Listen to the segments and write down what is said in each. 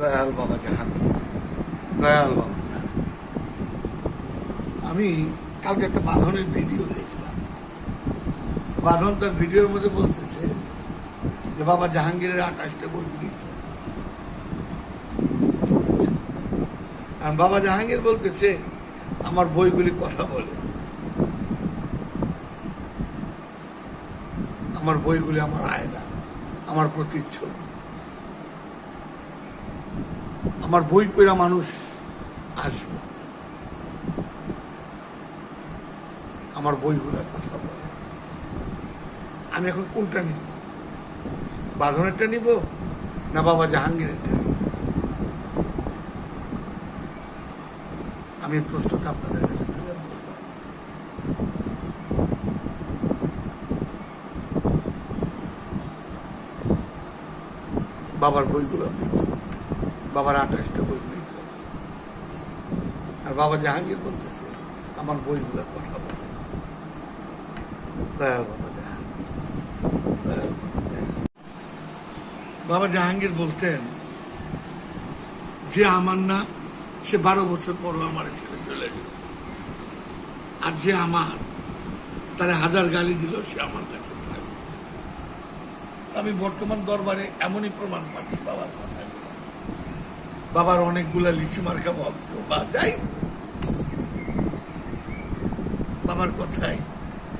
দয়াল বাবা জাহাঙ্গীর দয়াল বাবা। জাহাঙ্গীর আমি কালকে একটা বাঁধনের ভিডিও দেখলাম। বাঁধন তার ভিডিওর মধ্যে বলতেছে যে, বাবা জাহাঙ্গীরের আঠাশটা বই লিখিত আর বাবা জাহাঙ্গীর বলতেছে, আমার বইগুলি কথা বলে। আমার বইগুলি আমার আয়না, আমার প্রতিচ্ছবি। আমার বই পড়া মানুষ আসবে। আমার বইগুলোর কথা বলে। আমি এখন কোনটা নিব? বাঁধনেরটা নিব না বাবা জাহাঙ্গীরেরটা নিব? আমি প্রশ্নটা আপনাদের কাছে। বাবার বইগুলো নিত বাবার আঠাশটা বই নিত আর বাবা জাহাঙ্গীর বলতেছে, আমার বইগুলোর কথা বলে। দয়াল বাবা জাহাঙ্গীর বাবা জাহাঙ্গীর। বলতেন, যে আমার না, সে বারো বছর পরও আমার ছেলে চলে গেল। আর যে আমার, তারা হাজার গালি দিল সে আমার কাছে থাকবে। আমি বর্তমান দরবারে এমনই প্রমাণ পাচ্ছি বাবার কথায়। বাবার অনেকগুলা লিচু মার্কা ভক্ত বা যাই বাবার কথায়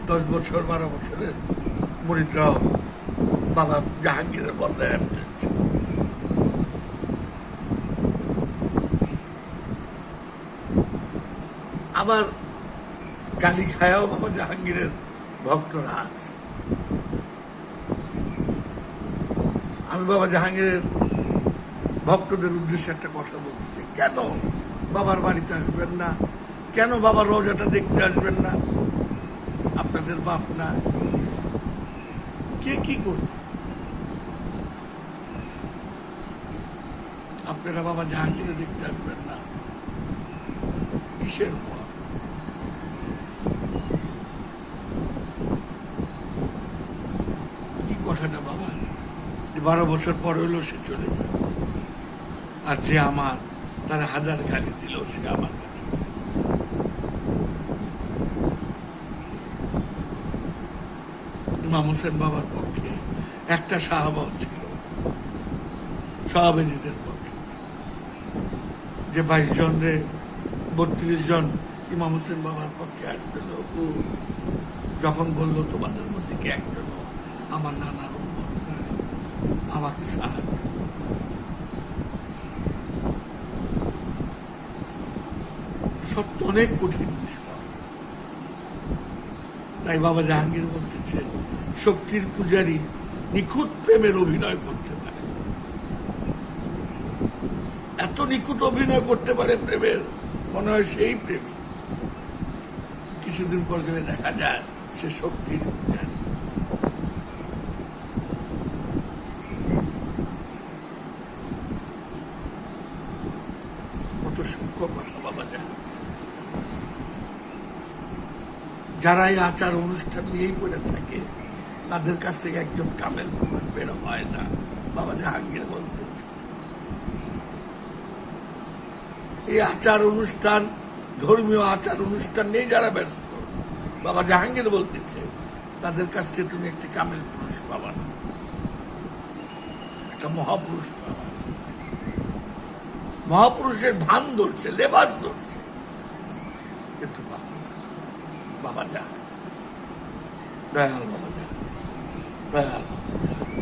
দশ বছর, বারো বছরের মরিদরাও বাবা জাহাঙ্গীরের বদলায় ফেলেছে আবার গালি খায়াও বাবা জাহাঙ্গীরের ভক্তরা আছে। আমি বাবা জাহাঙ্গীরের ভক্তদের উদ্দেশ্যে একটা কথা বলতে চাই। কেন বাবার বাড়িতে আসবেন না? কেন বাবার রোজাটা দেখতে আসবেন না? আপনাদের বাপ না? কে কি করবে? আপনারা বাবা জাহাঙ্গীরে দেখতে আসবেন না? কিসের ভয়? কি কথাটা বাবা বারো বছর পর হইল সে চলে যায় আর যে আমার, তারা হাজার গালি দিল সে আমার কাছে। ইমাম হোসেন বাবার পক্ষে একটা সাহাবাও ছিল সাহাবেজিদের পক্ষে। যে বাইশ জন রে বত্রিশ জন ইমাম হোসেন বাবার পক্ষে আসছিল যখন বলল, তোমাদের মধ্যে কি একজন আমার নানার উন্মত আমাকে সাহায্য সত্য অনেক কঠিন বিষয়। তাই বাবা জাহাঙ্গীর বলতেছে শক্তির পূজারী নিখুঁত প্রেমের অভিনয় করতে পারে। এত নিখুঁত অভিনয় করতে পারে প্রেমের, মনে হয় সেই প্রেমী। কিছুদিন পর গেলে দেখা যায় সে শক্তির পূজারী। কত সূক্ষ্ম কথা বাবা জাহাঙ্গীর। যারা এই আচার অনুষ্ঠান নিয়েই পড়ে থাকে, তাদের কাছ থেকে একজন কামেল পুরুষ বের হয় না, বাবা জাহাঙ্গীর বলতেছে। এই আচার অনুষ্ঠান, ধর্মীয় আচার অনুষ্ঠান নিয়ে যারা ব্যস্ত, বাবা জাহাঙ্গীর বলতেছে, তাদের কাছ থেকে তুমি একটি কামেল পুরুষ পাবা না। একটা মহাপুরুষ পাবা মহাপুরুষের ভান ধরছে, লেবাস ধরছে। কিন্তু বাবা না। বাবা জাহাঙ্গীর দয়াল বাবা জাহাঙ্গীর দয়াল বাবাটা